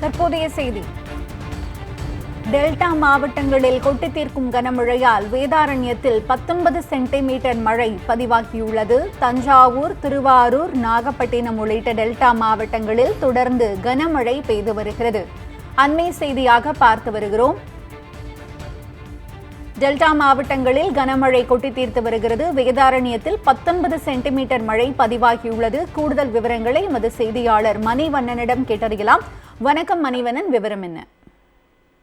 தற்போதைய செய்தி. டெல்டா மாவட்டங்களில் கொட்டி தீர்க்கும் கனமழையால் வேதாரண்யத்தில் பத்தொன்பது சென்டிமீட்டர் மழை பதிவாகியுள்ளது. தஞ்சாவூர் திருவாரூர் நாகப்பட்டினம் உள்ளிட்ட டெல்டா மாவட்டங்களில் தொடர்ந்து கனமழை பெய்து வருகிறது. அண்மை செய்தியாக பார்த்து வருகிறோம். டெல்டா மாவட்டங்களில் கனமழை கொட்டி தீர்த்து வருகிறது. வேதாரண்யத்தில் பத்தொன்பது சென்டிமீட்டர் மழை பதிவாகியுள்ளது. கூடுதல் விவரங்களை எமது செய்தியாளர் மணிவண்ணனிடம் கேட்டறியலாம். வணக்கம் மணிவனன் விவரம் என்ன?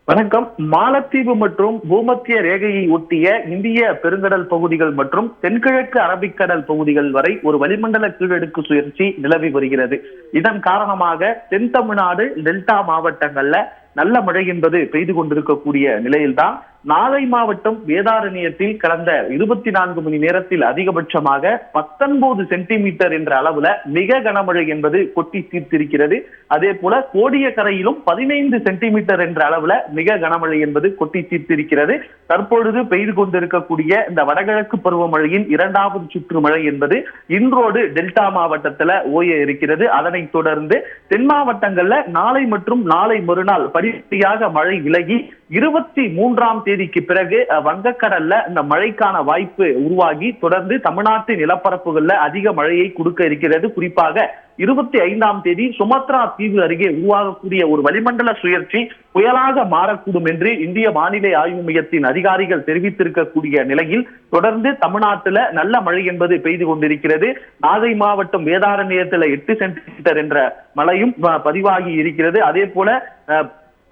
வணக்கம். மாலத்தீவு மற்றும் பூமத்திய ரேகையை ஒட்டிய இந்திய பெருங்கடல் பகுதிகள் மற்றும் தென்கிழக்கு அரபிக்கடல் பகுதிகள் வரை ஒரு வளிமண்டல கீழடுக்கு சுழற்சி நிலவி வருகிறது. இதன் காரணமாக தென் தமிழ்நாடு டெல்டா மாவட்டங்கள்ல நல்ல மழை என்பது பெய்து கொண்டிருக்கக்கூடிய நிலையில்தான். நாகை மாவட்டம் வேதாரண்யத்தில் கடந்த இருபத்தி நான்கு மணி நேரத்தில் அதிகபட்சமாக பத்தொன்பது சென்டிமீட்டர் என்ற அளவுல மிக கனமழை என்பது கொட்டி தீர்த்திருக்கிறது. அதே போல கோடியக்கரையிலும் பதினைந்து சென்டிமீட்டர் என்ற அளவுல மிக கனமழை என்பது கொட்டி தீர்த்திருக்கிறது. தற்பொழுது பெய்து கொண்டிருக்கக்கூடிய இந்த வடகிழக்கு பருவமழையின் இரண்டாவது சுற்று மழை என்பது இன்றோடு டெல்டா மாவட்டத்துல ஓய இருக்கிறது. அதனைத் தொடர்ந்து தென் மாவட்டங்கள்ல நாளை மற்றும் நாளை மறுநாள் படிப்படியாக மழை விலகி இருபத்தி மூன்றாம் தேதிக்கு பிறகு வங்கக்கடல்ல இந்த மழைக்கான வாய்ப்பு உருவாகி தொடர்ந்து தமிழ்நாட்டு நிலப்பரப்புகள்ல அதிக மழையை கொடுக்க இருக்கிறது. குறிப்பாக இருபத்தி ஐந்தாம் தேதி சுமத்ரா தீவு அருகே உருவாகக்கூடிய ஒரு வளிமண்டல சுழற்சி புயலாக மாறக்கூடும் என்று இந்திய வானிலை ஆய்வு மையத்தின் அதிகாரிகள் தெரிவித்திருக்கக்கூடிய நிலையில் தொடர்ந்து தமிழ்நாட்டுல நல்ல மழை என்பது பெய்து கொண்டிருக்கிறது. நாகை மாவட்டம் வேதாரண்யத்துல எட்டு சென்டிமீட்டர் என்ற மழையும் பதிவாகி இருக்கிறது. அதே போல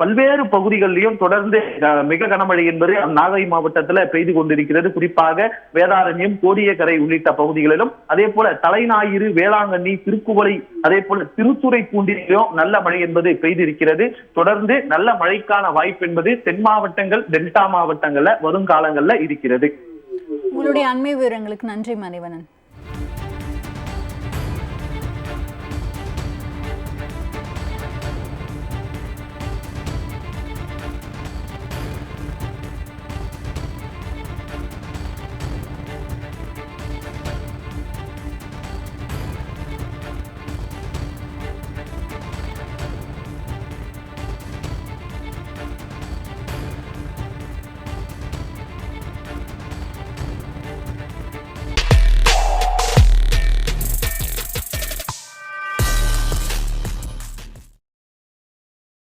பல்வேறு பகுதிகளிலும் தொடர்ந்து மிக கனமழை என்பது நாகை மாவட்டத்துல பெய்து கொண்டிருக்கிறது. குறிப்பாக வேதாரண்யம் கோடியக்கரை உள்ளிட்ட பகுதிகளிலும். அதே போல தலைநாயிறு வேளாங்கண்ணி திருக்குவளை அதே போல திருத்துறை பூண்டிலும் நல்ல மழை என்பது பெய்திருக்கிறது. தொடர்ந்து நல்ல மழைக்கான வாய்ப்பு என்பது தென் மாவட்டங்கள் டெல்டா மாவட்டங்கள்ல வருங்காலங்கள்ல இருக்கிறது. உங்களுடைய அண்மை விவரங்களுக்கு நன்றி மணிவனன்